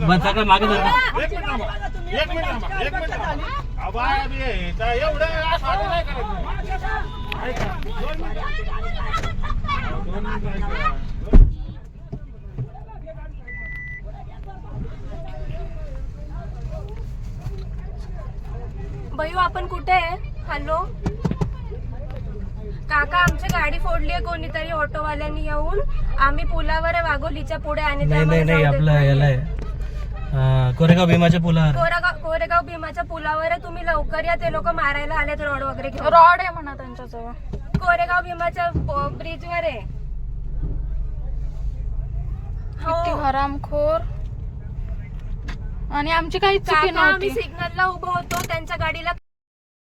बस सगळं मागे एक मिनिट थांबा. एक मिनिट थांबा. एक मिनिट थांबा. एवढं असं नाही करायचं ऐका. दोन दोन भैयू आपण कुठे आहे? हॅलो? काका आमची गाडी फोडली आहे कोणीतरी ऑटोवाल्यांनी येऊन. आम्ही पुलावर आहे वाघोलीच्या पुढे आणि नाही नाही नाही आपलं नाही. याला आहे. कोरेगाव भीमाच्या पुलावर. कोरेगाव कोरेगाव भीमाच्या पुलावर आहे तुम्ही लवकर या ते लोक मारायला आलेत रॉड वगैरे घेऊन. रॉड आहे म्हणा त्यांच्याजवळ. कोरेगाव भीमाच्या ब्रिज वर आहे. किती हो. हरामखोर. आणि आमची काही चुकी काका आम्ही नव्हती. सिग्नलला उभं होतो त्यांच्या गाडीला